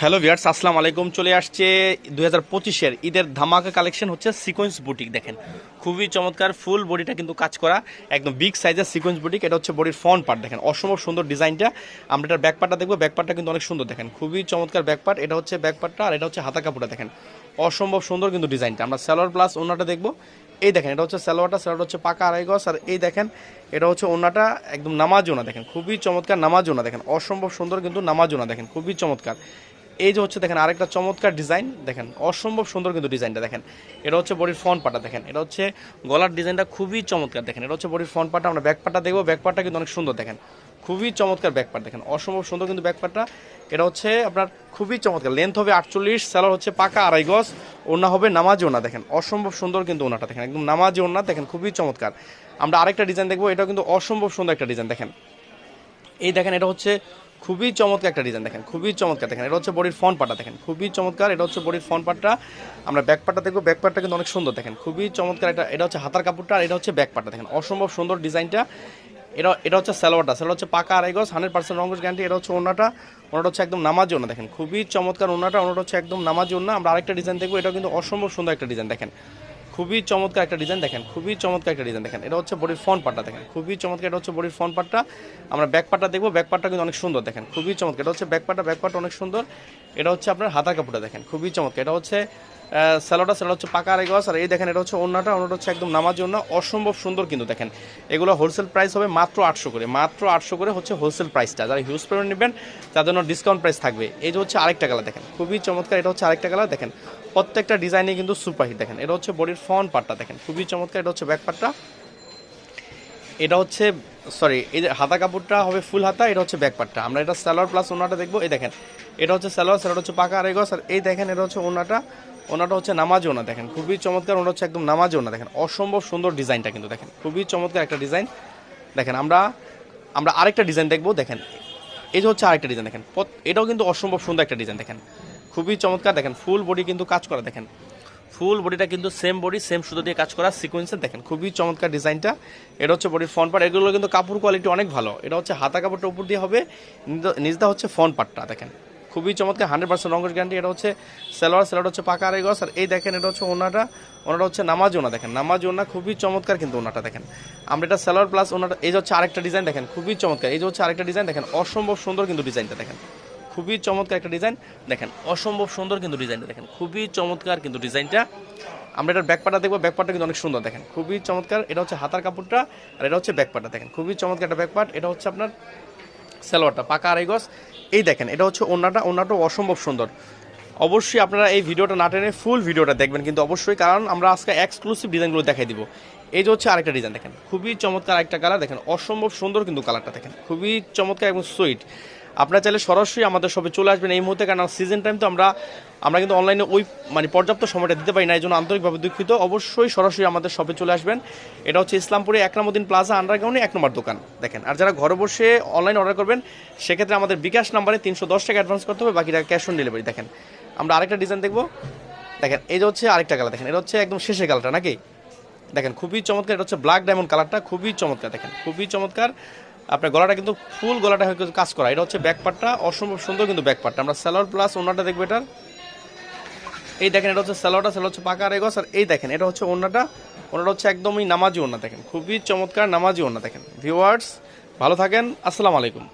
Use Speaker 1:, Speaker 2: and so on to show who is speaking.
Speaker 1: Hello viewers আসসালামু আলাইকুম। চলে আসছে দু হাজার পঁচিশের ঈদের ধামাকা কালেকশন হচ্ছে সিকোয়েন্স বুটিক। দেখেন, খুবই চমৎকার, ফুল বডিটা কিন্তু কাজ করা, একদম বিগ সাইজের সিকোয়েন্স বুটিক। এটা হচ্ছে বডির ফ্রন্ট পার্ট। দেখেন, অসম্ভব সুন্দর ডিজাইনটা। আমরা এটার ব্যাক পার্টটা দেখব। ব্যাক পার্টটা কিন্তু অনেক সুন্দর। দেখেন, খুবই চমৎকার ব্যাক পার্ট এটা হচ্ছে ব্যাক পার্টটা আর এটা হচ্ছে হাতা কাপড়টা। দেখেন, অসম্ভব সুন্দর কিন্তু ডিজাইনটা। আমরা সালোয়ার প্লাস ওনাটা দেখব। এই দেখেন, এটা হচ্ছে সালোয়ারটা সালোয়ারটা হচ্ছে পাকা আড়াই গজ। আর এই দেখেন, এটা হচ্ছে ওনাটা একদম নামাজ ওনা। দেখেন, খুবই চমৎকার নামাজ ওনা। দেখেন, অসম্ভব সুন্দর কিন্তু নামাজ ওনা। দেখেন, খুবই চমৎকার। এই যে হচ্ছে দেখেন আরেকটা চমৎকার ডিজাইন, দেখেন অসম্ভব সুন্দর কিন্তু ডিজাইনটা দেখেন। এটা হচ্ছে বডির ফ্রন্ট পাটা দেখেন, এটা হচ্ছে গলার ডিজাইনটা খুবই চমৎকার দেখেন, এটা হচ্ছে বডির ফ্রন্ট পাটা, আমরা ব্যাক পাটা দেখব ব্যাক পাটা কিন্তু অনেক সুন্দর দেখেন, খুবই চমৎকার ব্যাক পাট দেখেন, অসম্ভব সুন্দর কিন্তু ব্যাক পাটটা এটা হচ্ছে আপনার খুবই চমৎকার লেন্থ হবে আটচল্লিশ স্যালার হচ্ছে পাকা আড়াই গজ ওনা হবে নামাজি ওনা দেখেন, অসম্ভব সুন্দর কিন্তু ওনাটা দেখেন, একদম নামাজি ওনা দেখেন, খুবই চমৎকার। আমরা আরেকটা ডিজাইন দেখব, এটাও কিন্তু অসম্ভব সুন্দর একটা ডিজাইন দেখেন। এই দেখেন, এটা হচ্ছে খুবই চমৎকার একটা ডিজাইন দেখেন, খুবই চমৎকার দেখেন। এটা হচ্ছে বডির ফ্রন্ট পার্টটা দেখেন, খুবই চমৎকার। এটা হচ্ছে বডির ফ্রন্ট পার্টটা আমরা ব্যাক পার্টটা দেখব। ব্যাক পার্টটা কিন্তু অনেক সুন্দর দেখেন, খুবই চমৎকার এটা এটা হচ্ছে হাতার কাপড়টা আর এটা হচ্ছে ব্যাক পার্টটা দেখেন। অসম্ভব সুন্দর ডিজাইনটা এটা এটা হচ্ছে সালোয়ারটা। সালোয়ার হচ্ছে পাকা আড়াই গজ হান্ড্রেড পার্সেন্ট রঙ্গস গ্যারান্টি এটা হচ্ছে ওনাটা ওনাটা হচ্ছে একদম নামাজ ওনা দেখেন। খুবই চমৎকার ওনাটা ওনাটা হচ্ছে একদম নামাজ ওনা আমরা আরেকটা ডিজাইন দেখব। এটা কিন্তু অসম্ভব সুন্দর একটা ডিজাইন দেখেন। খুবই চমৎকার একটা ডিজাইন দেখেন, খুবই চমৎকার একটা ডিজাইন দেখেন। এটা হচ্ছে বডির ফ্রন্ট পার্টটা দেখেন, খুবই চমৎকার। এটা হচ্ছে বডির ফ্রন্ট পার্টটা আমরা ব্যাক পার্টটা দেখব ব্যাক পার্টটা কিন্তু অনেক সুন্দর দেখেন, খুবই চমৎকার। এটা হচ্ছে ব্যাক পার্টটা ব্যাক পার্টটা অনেক সুন্দর। এটা হচ্ছে আপনার হাতা কাপড়টা দেখেন, খুবই চমৎকার। এটা হচ্ছে স্যালোটা স্যালো হচ্ছে পাকা গজ। আর এই দেখেন, এটা হচ্ছে ওনাটা অন্যটা হচ্ছে একদম নামাজ ওনা অসম্ভব সুন্দর কিন্তু দেখেন। এগুলো হোলসেল প্রাইস হবে মাত্র আটশো করে, মাত্র আটশো করে হচ্ছে হোলসেল প্রাইসটা যারা হিউজ পরিমাণ নেবেন, তাদের জন্য ডিসকাউন্ট প্রাইস থাকবে। এই যে হচ্ছে আরেকটা কালার দেখেন, খুবই চমৎকার। এটা হচ্ছে আরেকটা কালার দেখেন। প্রত্যেকটা ডিজাইনে কিন্তু সুপার হিট দেখেন। এটা হচ্ছে বডির ফ্রন্ট পার্টটা দেখেন। খুবই চমৎকার, এটা হচ্ছে ব্যাক পার্টটা এটা হচ্ছে সরি এই যে হাতা কাপড়টা হবে ফুল হাতা, এটা হচ্ছে ব্যাক পার্টটা আমরা এটা সালোয়ার প্লাস ওনাটা দেখব, এই দেখেন। এটা হচ্ছে সালোয়ার সালোয়ার হচ্ছে পাকা আড়াই গজ, আর এই দেখেন, এটা হচ্ছে ওনাটা ওনাটা হচ্ছে নামাজ ওনা দেখেন। খুবই চমৎকার ওনা হচ্ছে একদম নামাজ ওনা দেখেন। অসম্ভব সুন্দর ডিজাইনটা কিন্তু, দেখেন। খুবই চমৎকার একটা ডিজাইন। দেখেন, আমরা আমরা আরেকটা ডিজাইন দেখব, দেখেন। এই যে হচ্ছে আরেকটা ডিজাইন, দেখেন। এটাও কিন্তু অসম্ভব সুন্দর একটা ডিজাইন, দেখেন। খুবই চমৎকার। দেখেন ফুল বডি কিন্তু কাজ করা, দেখেন। ফুল বডিটা কিন্তু সেম বডি সেম সুতো দিয়ে কাজ করা সিকোয়েন্সের দেখেন, খুবই চমৎকার ডিজাইনটা এটা হচ্ছে বডির ফ্রন্ট পার্ট এগুলো কিন্তু কাপড় কোয়ালিটি অনেক ভালো। এটা হচ্ছে হাতা কাপড়টা উপর দিয়ে হবে, নিজ- নিজটা হচ্ছে ফ্রন্ট পার্টটা দেখেন। খুবই চমৎকার হান্ড্রেড পার্সেন্ট রঙের গ্যারান্টি এটা হচ্ছে সেলোয়ার সেলোয়ার হচ্ছে পাকা আড়াই গজ, আর এই দেখেন, এটা হচ্ছে ওনাটা ওনাটা হচ্ছে নামাজ ওনা, দেখেন। নামাজ ওনা খুবই চমৎকার কিন্তু ওনাটা, দেখেন। আমরা এটা সেলোয়ার প্লাস ওনাটা, এই যে হচ্ছে আরেকটা ডিজাইন দেখেন, খুবই চমৎকার। এই যে হচ্ছে আরেকটা ডিজাইন দেখেন, অসম্ভব সুন্দর কিন্তু ডিজাইনটা দেখেন। খুবই চমৎকার একটা ডিজাইন দেখেন, অসম্ভব সুন্দর কিন্তু ডিজাইনটা দেখেন, খুবই চমৎকার কিন্তু ডিজাইনটা আমরা এটার ব্যাকপাটা দেখব ব্যাকপাটটা কিন্তু অনেক সুন্দর, দেখেন, খুবই চমৎকার। এটা হচ্ছে হাতার কাপড়টা আর এটা হচ্ছে ব্যাকপাটটা দেখেন, খুবই চমৎকার একটা ব্যাকপাট এটা হচ্ছে আপনার সালোয়ারটা, পাকা আড়াই এই দেখেন, এটা হচ্ছে ওনাটা ওনাটা অসম্ভব সুন্দর। অবশ্যই আপনারা এই ভিডিওটা না টেনে ফুল ভিডিওটা দেখবেন কিন্তু অবশ্যই, কারণ আমরা আজকে এক্সক্লুসিভ ডিজাইনগুলো দেখাই দিব। এই যে হচ্ছে আরেকটা ডিজাইন দেখেন, খুবই চমৎকার একটা কালার দেখেন, অসম্ভব সুন্দর কিন্তু কালারটা দেখেন, খুবই চমৎকার এবং সুইট আপনারা চাইলে সরাসরি আমাদের সবে চলে আসবেন। এই মুহূর্তে কারণ সিজন টাইম তো আমরা আমরা কিন্তু অনলাইনে ওই মানে পর্যাপ্ত সময়টা দিতে পারি না, এই জন্য আন্তরিকভাবে দুঃখিত। অবশ্যই সরাসরি আমাদের শপে চলে আসবেন। এটা হচ্ছে ইসলামপুরে একরামুদ্দিন প্লাজা আন্ডারগ্রাউন্ডে এক নম্বর দোকান। দেখেন, আর যারা ঘরে বসে অনলাইন অর্ডার করবেন, সেক্ষেত্রে আমাদের বিকাশ নাম্বারে তিনশো দশ টাকা অ্যাডভান্স করতে হবে বাকি টাকা ক্যাশ অন ডেলিভারি দেখেন, আমরা আরেকটা ডিজাইন দেখব। দেখেন, এই যে হচ্ছে আরেকটা কালার দেখেন, এটা হচ্ছে একদম শেষের কালারটা নাকি? দেখেন, খুবই চমৎকার, এটা হচ্ছে ব্ল্যাক ডায়মন্ড কালারটা খুবই চমৎকার, দেখেন, খুবই চমৎকার। আপনার গলাটা কিন্তু ফুল গলাটা কাজ করা। এটা হচ্ছে ব্যাক পার্টটা অসম্ভব সুন্দর কিন্তু ব্যাক পার্টটা আমরা স্যালোয়ার প্লাস ওনাটা দেখব এটার। এই দেখেন, এটা হচ্ছে স্যালোয়ারটা স্যালো হচ্ছে পাকা রেগস আর এই দেখেন, এটা হচ্ছে ওনাটা। ওনাটা হচ্ছে একদমই নামাজি ওনা, দেখেন। খুবই চমৎকার নামাজি ওনা, দেখেন। ভিউয়ার্স ভালো থাকেন, আসসালামু আলাইকুম।